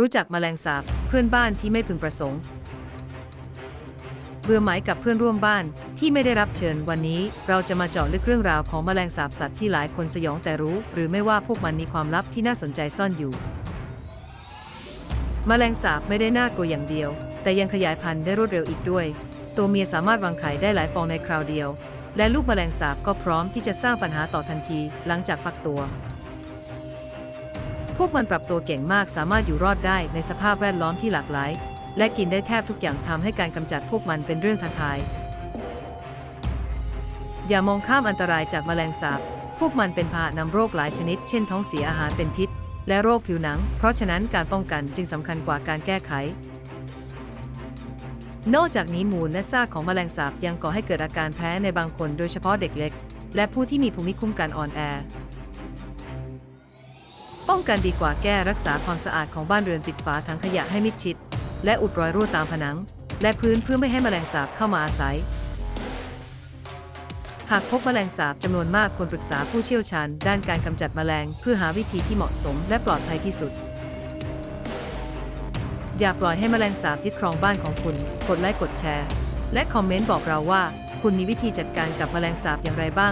รู้จักแมลงสาบเพื่อนบ้านที่ไม่พึงประสงค์ เบื่อหมายกับเพื่อนร่วมบ้านที่ไม่ได้รับเชิญวันนี้ เราจะมาเจาะลึกเรื่องราวของแมลงสาบสัตว์ที่หลายคนสยองแต่รู้ หรือไม่ว่าพวกมันมีความลับที่น่าสนใจซ่อนอยู่แมลงสาบไม่ได้น่ากลัวอย่างเดียว แต่ยังขยายพันธุ์ได้รวดเร็วอีกด้วย ตัวเมียสามารถวางไข่ได้หลายฟองในคราวเดียว และลูกแมลงสาบก็พร้อมที่จะสร้างปัญหาต่อทันทีหลังจากฟักตัว วกมันปรับตัวเก่งมากสามารถอยู่รอดได้ในสภาพแวดล้อมที่หลากหลาย และกินได้แทบทุกอย่างทำให้การกำจัดพวกมันเป็นเรื่องท้าทาย อย่ามองข้ามอันตรายจากแมลงสาบ พวกมันเป็นพาหะนำโรคหลายชนิด เช่นท้องเสียอาหารเป็นพิษ และโรคผิวหนัง เพราะฉะนั้นการป้องกันจึงสำคัญกว่าการแก้ไข นอกจากนี้มูลและซากของแมลงสาบยังก่อให้เกิดอาการแพ้ในบางคน โดยเฉพาะเด็กเล็ก และผู้ที่มีภูมิคุ้มกันอ่อนแอ ป้องกันดีกว่าแก้รักษาความสะอาดของบ้านเรือนปิดฝาถังขยะให้มิดชิด และอุดรอยรั่วตามผนัง และพื้นเพื่อไม่ให้แมลงสาบเข้ามาอาศัย หากพบแมลงสาบจำนวนมากควรปรึกษาผู้เชี่ยวชาญ ด้านการกำจัดแมลงเพื่อหาวิธีที่เหมาะสมและปลอดภัยที่สุด อย่าปล่อยให้แมลงสาบยึดครองบ้านของคุณ กดไลค์กดแชร์ และคอมเมนต์บอกเราว่า คุณมีวิธีจัดการกับแมลงสาบอย่างไรบ้าง